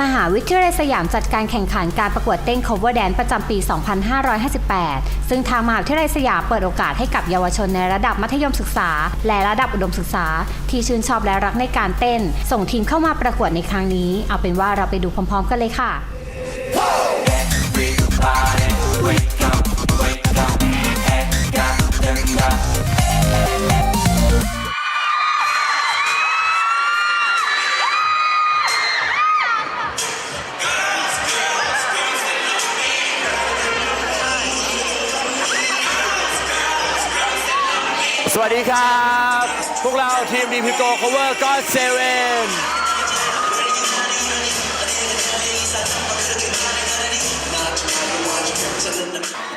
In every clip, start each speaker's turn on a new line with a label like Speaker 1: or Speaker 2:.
Speaker 1: มหาวิทยาลัยสยามจัดการแข่งขันการประกวดเต้น cover dance ประจำปี 2558 ซึ่งทางมหาวิทยาลัยสยามเปิดโอกาสให้กับเยาวชนในระดับมัธยมศึกษา และระดับอุดมศึกษา ที่ชื่นชอบและรักในการเต้น ส่งทีมเข้ามาประกวดในครั้งนี้ เอาเป็นว่าเราไปดูพร้อมๆ กันเลยค่ะ
Speaker 2: สวัสดีครับ พวกเราทีมดีพิโก cover God Seven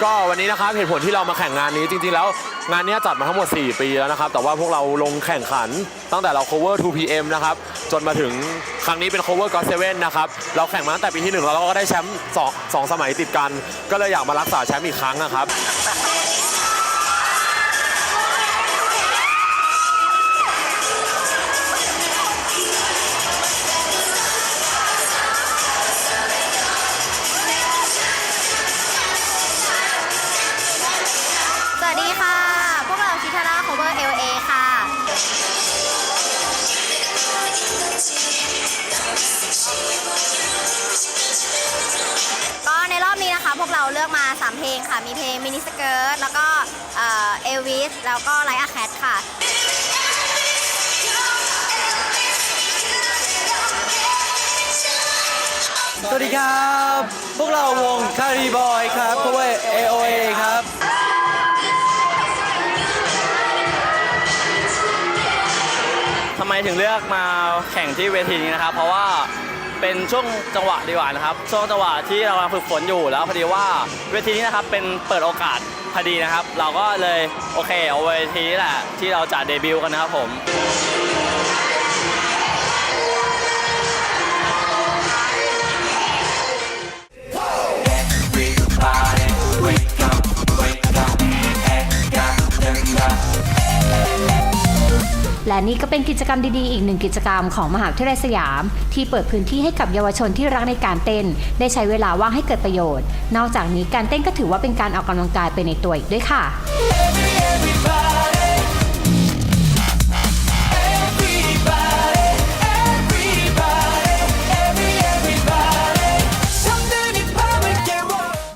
Speaker 2: ก็วันนี้นะครับเหตุผลที่เรามาแข่งงานนี้จริงๆแล้ว งานเนี้ยจัดมาทั้งหมด 4 ปีแล้วนะครับ แต่ว่าพวกเราลงแข่งขันตั้งแต่เรา cover 2PM นะครับ จนมาถึงครั้งนี้เป็น cover God Seven นะครับ เราแข่งมาตั้งแต่ปีที่ 1 แล้วเราก็ได้แชมป์สองสองสมัยติดกัน ก็เลยอยากมารักษาแชมป์อีกครั้งนะครับ
Speaker 3: พวกเราเลือกมา 3 เพลงค่ะ มีเพลงมินิสเกิร์ตแล้วก็เอลวิสแล้วก็ไลท์อะแคทค่ะ
Speaker 4: สวัสดีครับ พวกเราวงคารีบอยครับ cover AOA ครับ
Speaker 5: ทำไมถึงเลือกมาแข่งที่เวทีนี้นะครับ เพราะว่า เป็นช่วงจังหวะดีกว่านะครับ ช่วงจังหวะที่เรากำลังฝึกฝนอยู่แล้วพอดีว่าเวทีนี้นะครับเป็นเปิดโอกาสพอดีนะครับ เราก็เลยโอเคเอาเวทีนี้แหละที่เราจะเดบิวต์กันนะครับผม
Speaker 1: และนี่ก็เป็นกิจกรรมดีๆ อีกหนึ่งกิจกรรมของมหาวิทยาลัยสยาม ที่เปิดพื้นที่ให้กับเยาวชนที่รักในการเต้น ได้ใช้เวลาว่างให้เกิดประโยชน์ นอกจากนี้การเต้นก็ถือว่าเป็นการออกกำลังกายไปในตัวอีกด้วยค่ะ
Speaker 4: Everybody